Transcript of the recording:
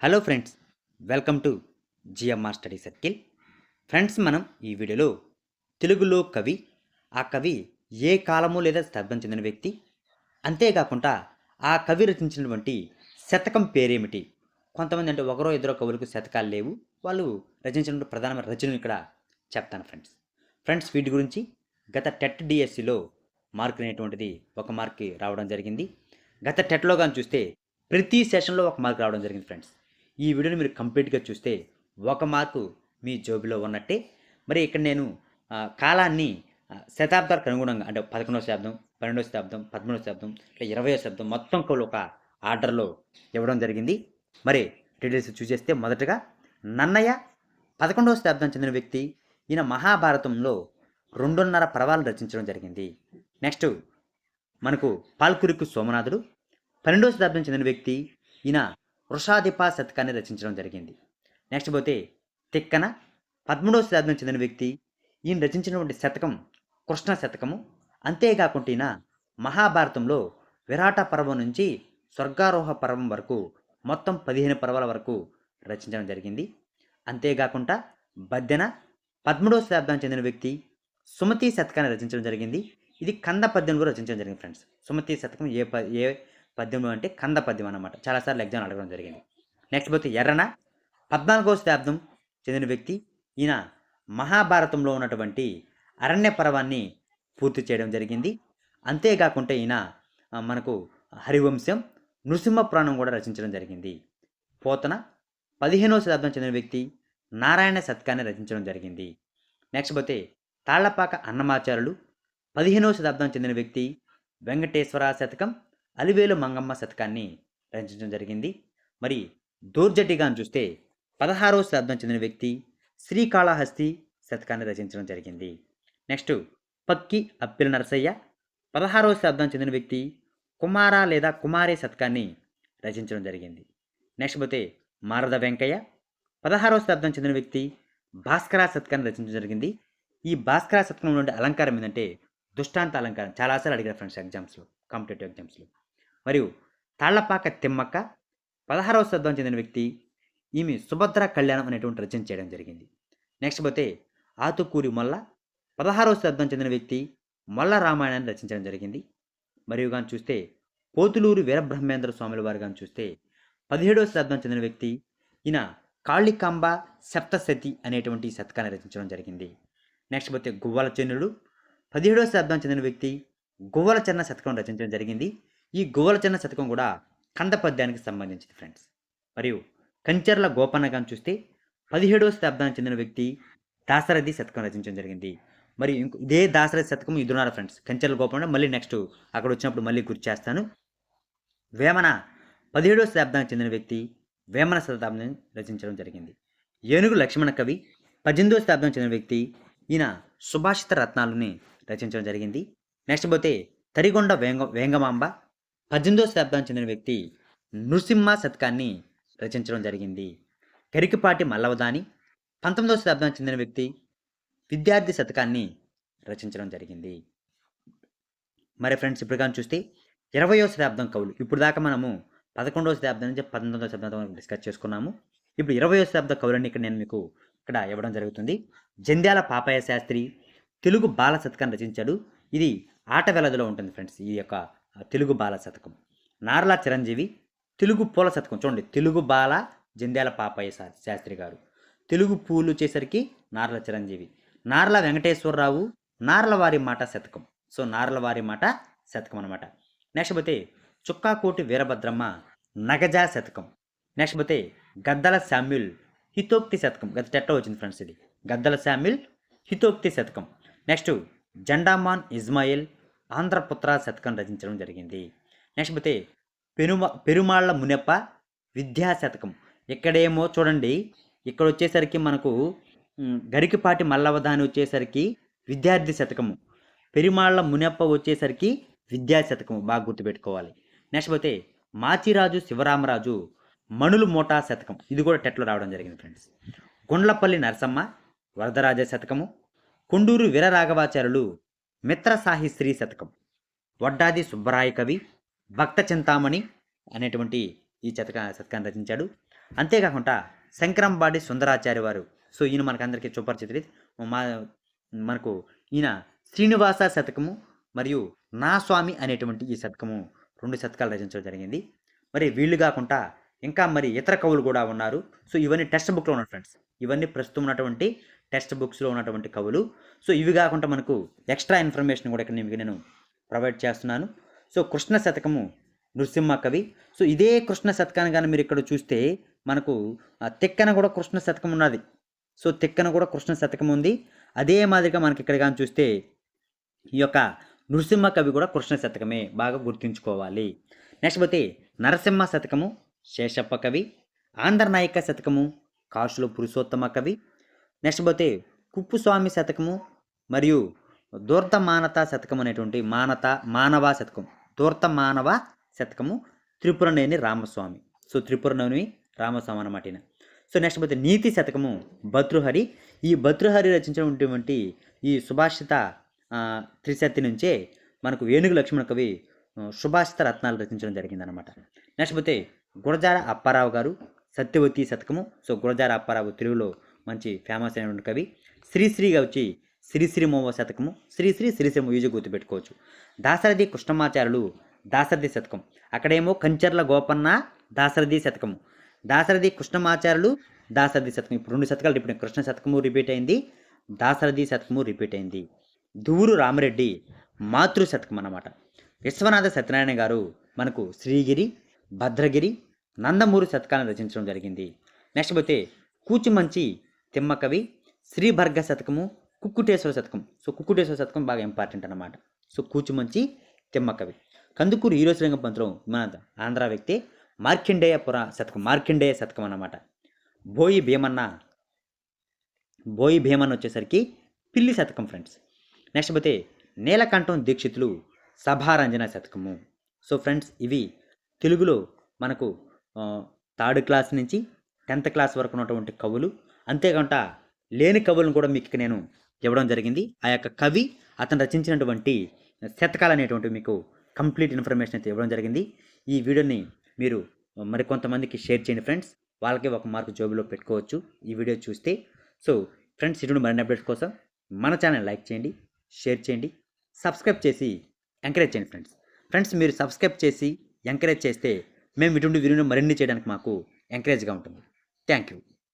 Hello friends welcome to GMR study circle friends మనం ఈ వీడియోలో తెలుగులో కవి ఆ కవి ఏ కాలము లేదా స్తబ్దం చెందిన వ్యక్తి? అంతేకాకుండా ఆ కవి రచించినటువంటి శతకం పేరేమిటి? కొంతమంది అంటే ఒకరో ఇద్దరో కవులకు శతకాలు లేవు. వాళ్ళు రచించినటువంటి ప్రధానమైన రచనలు ఇక్కడ చెప్తాను ఫ్రెండ్స్ ఫ్రెండ్స్ వీటి గురించి గత టెట్ డిఎస్సిలో మార్క్ అనేటువంటిది ఒక మార్క్కి రావడం జరిగింది. గత టెట్లో కానీ చూస్తే ప్రతి సెషన్లో ఒక మార్క్ రావడం జరిగింది ఫ్రెండ్స్ ఈ వీడియోని మీరు కంప్లీట్గా చూస్తే ఒక మార్కు మీ జోబిలో ఉన్నట్టే. మరి ఇక్కడ నేను కాలాన్ని శతాబ్దాలకు అనుగుణంగా అంటే పదకొండవ శతాబ్దం పన్నెండవ శతాబ్దం పదమూడవ శతాబ్దం ఇట్లా ఇరవయో శతాబ్దం మొత్తం కూడా ఒక ఆర్డర్లో ఇవ్వడం జరిగింది. మరి డీటెయిల్స్ చూసేస్తే మొదటగా నన్నయ్య పదకొండవ శతాబ్దం చెందిన వ్యక్తి. ఈయన మహాభారతంలో రెండున్నర పర్వాలు రచించడం జరిగింది. నెక్స్ట్ మనకు పాల్కురికి సోమనాథుడు. పన్నెండవ శతాబ్దం చెందిన వ్యక్తి. ఈయన వృషాధిప శతకాన్ని రచించడం జరిగింది. నెక్స్ట్ పోతే తిక్కన పదమూడవ శతాబ్దం చెందిన వ్యక్తి ఈయన రచించినటువంటి శతకం కృష్ణ శతకము. అంతేకాకుండా మహాభారతంలో విరాట పర్వం నుంచి స్వర్గారోహ పర్వం వరకు మొత్తం పదిహేను పర్వాల వరకు రచించడం జరిగింది. అంతేకాకుండా బద్దెన పదమూడవ శతాబ్దం చెందిన వ్యక్తి సుమతి శతకాన్ని రచించడం జరిగింది. ఇది కంద పద్యంలో రచించడం జరిగింది ఫ్రెండ్స్ సుమతి శతకం ఏ ప ఏ పద్యంలో అంటే కంద పద్యం అన్నమాట. చాలాసార్లు ఎగ్జామ్ అడగడం జరిగింది. నెక్స్ట్ పోతే ఎర్రన. పద్నాలుగో శతాబ్దం చెందిన వ్యక్తి. ఈయన మహాభారతంలో ఉన్నటువంటి అరణ్య పర్వాన్ని పూర్తి చేయడం జరిగింది. అంతేకాకుండా ఈయన మనకు హరివంశం నృసింహ పురాణం కూడా రచించడం జరిగింది. పోతన. పదిహేనవ శతాబ్దం చెందిన వ్యక్తి నారాయణ శతకాన్ని రచించడం జరిగింది. నెక్స్ట్ పోతే తాళ్ళపాక అన్నమాచారులు పదిహేనవ శతాబ్దం చెందిన వ్యక్తి వెంకటేశ్వర శతకం. అలివేలు మంగమ్మ శతకాన్ని రచించడం జరిగింది. మరి దూర్జటిగా చూస్తే పదహారవ శతాబ్దం చెందిన వ్యక్తి శ్రీకాళహస్తి శతకాన్ని రచించడం జరిగింది. నెక్స్ట్ పక్కి అప్పిల నరసయ్య పదహారవ శతాబ్దం చెందిన వ్యక్తి కుమార లేదా కుమారే శతకాన్ని రచించడం జరిగింది. నెక్స్ట్ పోతే మారద వెంకయ్య పదహారవ శతాబ్దం చెందిన వ్యక్తి భాస్కర శతకాన్ని రచించడం జరిగింది. ఈ భాస్కర శతకంలో ఉండే అలంకారం ఏంటంటే దుష్టాంత అలంకారం. చాలాసార్లు అడిగారు ఫ్రెండ్స్ ఎగ్జామ్స్లో కాంపిటేటివ్ ఎగ్జామ్స్లో. మరియు తాళ్ళపాక తిమ్మక్క పదహారవ శతాబ్దం చెందిన వ్యక్తి ఈమె సుభద్ర కళ్యాణం అనేటువంటి రచన చేయడం జరిగింది. నెక్స్ట్ పోతే ఆతుకూరి మొల్ల పదహారవ శతాబ్దం చెందిన వ్యక్తి మొల్ల రామాయణాన్ని రచించడం జరిగింది. మరియు కానీ చూస్తే పోతులూరు వీరబ్రహ్మేంద్ర స్వాముల వారు కానీ చూస్తే పదిహేడవ శతాబ్దం చెందిన వ్యక్తి ఈయన కాళికాంబ సప్తసతి అనేటువంటి శతకాన్ని రచించడం జరిగింది. నెక్స్ట్ పోతే గువ్వల చెన్నుడు పదిహేడవ శతాబ్దం చెందిన వ్యక్తి గువ్వల చెన్న శతకం రచించడం జరిగింది. ఈ గువ్వల శతకం కూడా కందపద్యానికి సంబంధించింది ఫ్రెండ్స్ మరియు కంచర్ల గోపన్నగాని చూస్తే పదిహేడవ శతాబ్దానికి చెందిన వ్యక్తి దాసరథి శతకం రచించడం జరిగింది. మరి ఇంకో ఇదే దాసరథి శతకం ఇదున్నారు ఫ్రెండ్స్ కంచర్ల గోపన్న మళ్ళీ నెక్స్ట్ అక్కడ వచ్చినప్పుడు మళ్ళీ గుర్తు చేస్తాను. వేమన పదిహేడవ శతాబ్దానికి చెందిన వ్యక్తి వేమన శతాబ్దం రచించడం జరిగింది. ఏనుగు లక్ష్మణ కవి పద్దెనిమిదవ శతాబ్దం చెందిన వ్యక్తి ఈయన సుభాషిత రత్నాలని రచించడం జరిగింది. నెక్స్ట్ పోతే తరిగొండ వేంగ వేంగమాంబ పద్దెనిమిదవ శతాబ్దం చెందిన వ్యక్తి నృసింహ శతకాన్ని రచించడం జరిగింది. కరికిపాటి మల్లవదాని పంతొమ్మిదవ శతాబ్దం చెందిన వ్యక్తి విద్యార్థి శతకాన్ని రచించడం జరిగింది. మరి ఫ్రెండ్స్ ఇప్పుడు కానీ చూస్తే ఇరవయో శతాబ్దం కవులు. ఇప్పుడు దాకా మనము పదకొండవ శతాబ్దం నుంచి పంతొమ్మిదవ శతాబ్దం వరకు డిస్కస్ చేసుకున్నాము. ఇప్పుడు ఇరవయో శతాబ్ద కవులని ఇక్కడ నేను మీకు ఇక్కడ ఇవ్వడం జరుగుతుంది. జంధ్యాల పాపయ్య శాస్త్రి తెలుగు బాల శతకాన్ని రచించాడు. ఇది ఆట వెలదిలో ఉంటుంది ఫ్రెండ్స్. ఈ యొక్క తెలుగు బాల శతకం. నార్ల చిరంజీవి తెలుగు పూల శతకం. చూడండి తెలుగు బాల జంధ్యాల పాపయ్య శాస్త్రి గారు. తెలుగు పూలు వచ్చేసరికి నార్ల చిరంజీవి. నార్ల వెంకటేశ్వరరావు నార్ల వారి మాట శతకం. సో నార్ల వారి మాట శతకం అనమాట నెక్స్ట్ పోతే చుక్కాకోటి వీరభద్రమ్మ నగజా శతకం. నెక్స్ట్ పోతే గద్దల శామ్యుల్ హితోక్తి శతకం. గత టెట్ట వచ్చింది ఫ్రెండ్స్ ఇది. గద్దల శామ్యుల్ హితోక్తి శతకం. నెక్స్ట్ జెండామాన్ ఇజ్మాయిల్ ఆంధ్రపుత్ర శతకం రచించడం జరిగింది. నెక్స్ట్ పోతే పెరుమ పెరుమాళ్ళ మునెప్ప విద్యా శతకం. ఇక్కడేమో చూడండి ఇక్కడ వచ్చేసరికి మనకు గరికిపాటి మల్లవదాని వచ్చేసరికి విద్యార్థి శతకము. పెరుమాళ్ళ మునెప్ప వచ్చేసరికి విద్యా శతకము బాగా గుర్తుపెట్టుకోవాలి. నెక్స్ట్ పోతే మాచిరాజు శివరామరాజు మణులు మోటా శతకం. ఇది కూడా టెట్లో రావడం జరిగింది ఫ్రెండ్స్. గుండ్లపల్లి నరసమ్మ వరదరాజ శతకము. కొండూరు వీరరాఘవాచార్యులు మిత్ర సాహిశ్రీ శతకం. వడ్డాది సుబ్బరాయ కవి భక్త చింతామణి అనేటువంటి ఈ శతక శతకాన్ని రచించాడు. అంతేకాకుండా శంకరంబాడి సుందరాచార్య వారు సో ఈయన మనకందరికీ సుపరిచితుడు మా మనకు ఈయన శ్రీనివాస శతకము మరియు నా స్వామి అనేటువంటి ఈ శతకము రెండు శతకాలు రచించడం జరిగింది. మరి వీళ్ళు కాకుండా ఇంకా మరి ఇతర కవులు కూడా ఉన్నారు. సో ఇవన్నీ టెక్స్ట్ బుక్లో ఉన్నాయి ఫ్రెండ్స్. ఇవన్నీ ప్రస్తుతం ఉన్నటువంటి టెక్స్ట్ బుక్స్లో ఉన్నటువంటి కవులు. సో ఇవి కాకుండా మనకు ఎక్స్ట్రా ఇన్ఫర్మేషన్ కూడా ఇక్కడ మీకు నేను ప్రొవైడ్ చేస్తున్నాను. సో కృష్ణ శతకము నృసింహ కవి. సో ఇదే కృష్ణ శతకాన్ని కానీ మీరు ఇక్కడ చూస్తే మనకు తిక్కన కూడా కృష్ణ శతకం ఉన్నది. సో తిక్కన కూడా కృష్ణ శతకం ఉంది. అదే మాదిరిగా మనకి ఇక్కడ కానీ చూస్తే ఈ యొక్క నృసింహ కవి కూడా కృష్ణ శతకమే బాగా గుర్తుంచుకోవాలి. నెక్స్ట్ పోతే నరసింహ శతకము శేషప్ప కవి. ఆంధ్రనాయక శతకము కాసుల పురుషోత్తమ కవి. నెక్స్ట్ పోతే కుప్పుస్వామి శతకము మరియు దూర్త మానత శతకం అనేటువంటి మానత మానవ శతకం. దూర్త మానవ శతకము త్రిపురనేని రామస్వామి. సో త్రిపురనేని రామస్వామి అన్నమాట సో నెక్స్ట్ పోతే నీతి శతకము భతృహరి ఈ భతృహరి రచించినటువంటి ఈ సుభాషిత త్రిశక్తి త్రిశతి నుంచే మనకు ఏనుగు లక్ష్మణ కవి సుభాషిత రత్నాలు రచించడం జరిగిందనమాట నెక్స్ట్ పోతే గురజాడ అప్పారావు గారు సత్యవతి శతకము. సో గురజాడ అప్పారావు తెలుగులో మంచి ఫేమస్ అయినటువంటి కవి శ్రీశ్రీగా వచ్చి శ్రీశ్రీమోవ శతకము శ్రీశ్రీ శ్రీశ్రీమో గుర్తు గుర్తుపెట్టుకోవచ్చు దాసరథి కృష్ణమాచార్యులు దాసరథి శతకం. అక్కడేమో కంచర్ల గోపన్న దాసరథి శతకము. దాసరథి కృష్ణమాచార్యులు దాసరథి శతకం. ఇప్పుడు రెండు శతకాలు రిపీట్ కృష్ణ శతకము రిపీట్ అయింది దాసరథి శతకము రిపీట్ అయింది. దూరు రామరెడ్డి మాతృ శతకం అన్నమాట. విశ్వనాథ సత్యనారాయణ గారు మనకు శ్రీగిరి భద్రగిరి నందమూరి శతకాలను రచించడం జరిగింది. నెక్స్ట్ పోతే కూచిమంచి తిమ్మకవి శ్రీభర్గ శతకము కుక్కుటేశ్వర శతకం. సో కుక్కుటేశ్వర శతకం బాగా ఇంపార్టెంట్ అనమాట సో కూచిమంచి తిమ్మకవి కందుకూరు ఈరోజలింగం పంతులు మన ఆంధ్ర వ్యక్తి మార్కండేయ పుర శతకం మార్కండేయ శతకం అన్నమాట. బోయి భీమన్న బోయి భీమన్న వచ్చేసరికి పిల్లి శతకం ఫ్రెండ్స్ నెక్స్ట్ పోతే నీలకంఠం దీక్షితులు సభారంజన శతకము. సో ఫ్రెండ్స్ ఇవి తెలుగులో మనకు థర్డ్ క్లాస్ నుంచి టెన్త్ క్లాస్ వరకు ఉన్నటువంటి కవులు. అంతేకాకుండా లేని కవులను కూడా మీకు నేను ఇవ్వడం జరిగింది. ఆ యొక్క కవి అతను రచించినటువంటి శతకాలు అనేటువంటి మీకు కంప్లీట్ ఇన్ఫర్మేషన్ అయితే ఇవ్వడం జరిగింది. ఈ వీడియోని మీరు మరికొంతమందికి షేర్ చేయండి ఫ్రెండ్స్. వాళ్ళకి ఒక మార్కు జోబులో పెట్టుకోవచ్చు. ఈ వీడియో చూస్తే సో ఫ్రెండ్స్ ఇటువంటి మరిన్ని అప్డేట్స్ కోసం మన ఛానల్ లైక్ చేయండి షేర్ చేయండి సబ్స్క్రైబ్ చేసి ఎంకరేజ్ చేయండి ఫ్రెండ్స్. ఫ్రెండ్స్ మీరు సబ్స్క్రైబ్ చేసి ఎంకరేజ్ చేస్తే మేము ఇటువంటి వీడియోని మరిన్ని చేయడానికి మాకు ఎంకరేజ్గా ఉంటుంది. Thank you.